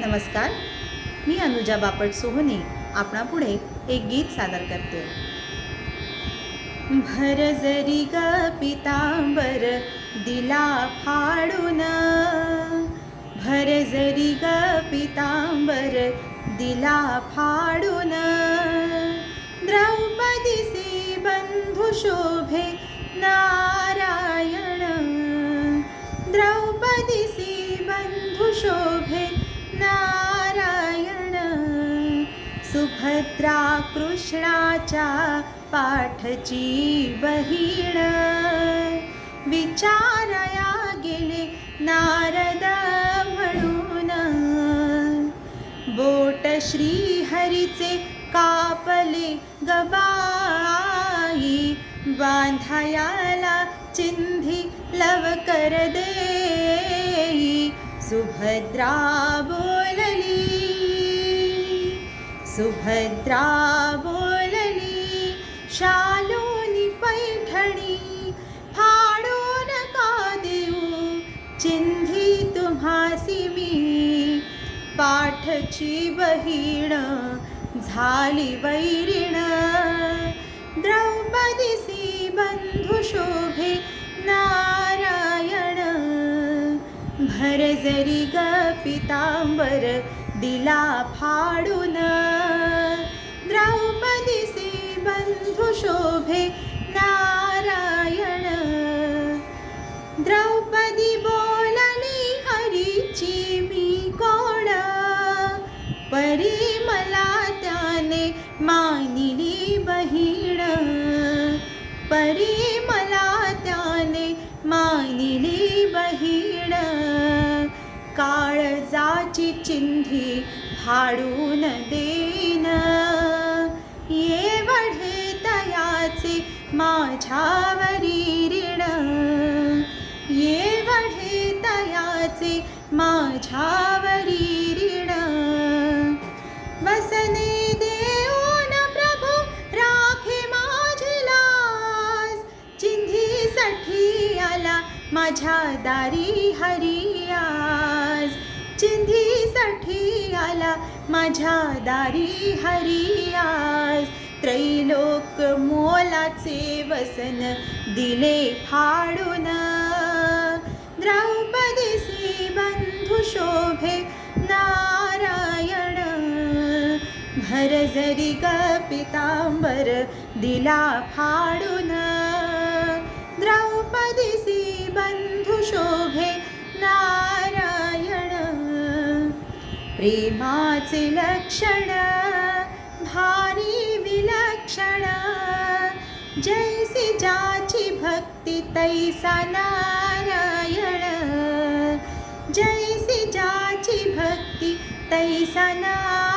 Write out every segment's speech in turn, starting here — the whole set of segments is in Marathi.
नमस्कार. मी अनुजा बापट सोहने आपणापुढे एक गीत सादर करते. भर जरी ग पितांबर दिला फाडून भर जरी ग पितांबर दिला फाडून द्रौपदीसी बंधू शोभे ना सुभद्रा कृष्णाच्या पाठची बहीण. विचारया गेले नारद म्हणून. बोट श्रीहरीचे कापले गबाई बांधायाला चिंधी लवकर देई. सुभद्रा सुभद्रा बोलली शालोनी पैठणी फाडून का देऊ चिंधी तुम्हासी मी? पाठची बहीण झाली वैरीण द्रौपदीसी बंधू शोभे नारायण. भर जरी ग पितांबर दिला फाडून. द्रौपदीसी बंधू शोभे नारायण. द्रौपदी बोलली हरीची मी कोण? परी मला त्याने मानिली बहीण. परी मला त्याने मानिली बहीण. काळजाची चिंधी फाडून देन ये वढे तयाचे माझ्यावरी ऋण. ये वढे तयाचे माझ्यावरी ऋण. वसने देऊन प्रभू राखे माझी लाज. चिंधीसाठी आला माझ्या दारी हरिया. चिंधीसाठी आला माझ्या दारी हरियाज त्रैलोक मोलाचे वसन दिले फाडून. द्रौपदीसी बंधू शोभे नारायण. भर जरी ग पितांबर दिला फाडून. प्रेमाचे लक्षण भारी विलक्षण. जैसी जाची भक्ती तैसा नारायण. जैसी जाची भक्ती तैसा नारायण.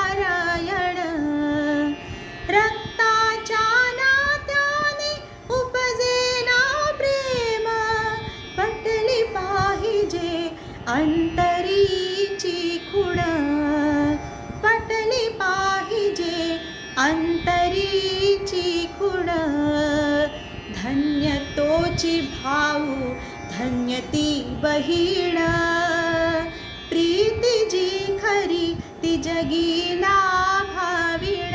अंतरीची खुण पटली पाहिजे. अंतरीची खुण धन्य तोची भाऊ धन्य ती बहीण. प्रीती जी खरी ती जगीला भाविण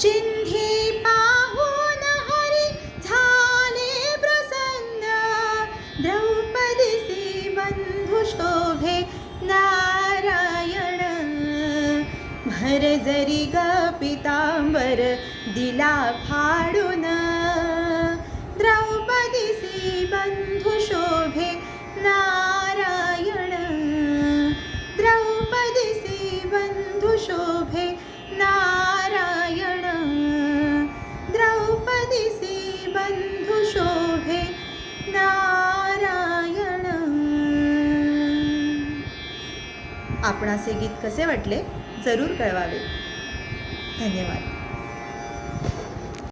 चिन्हे नारायण। भर जरी ग पितांबर दिला फाडून द्रौपदीसी बंद आपणास हे गीत कसे वाटले? जरूर कळवावे. धन्यवाद.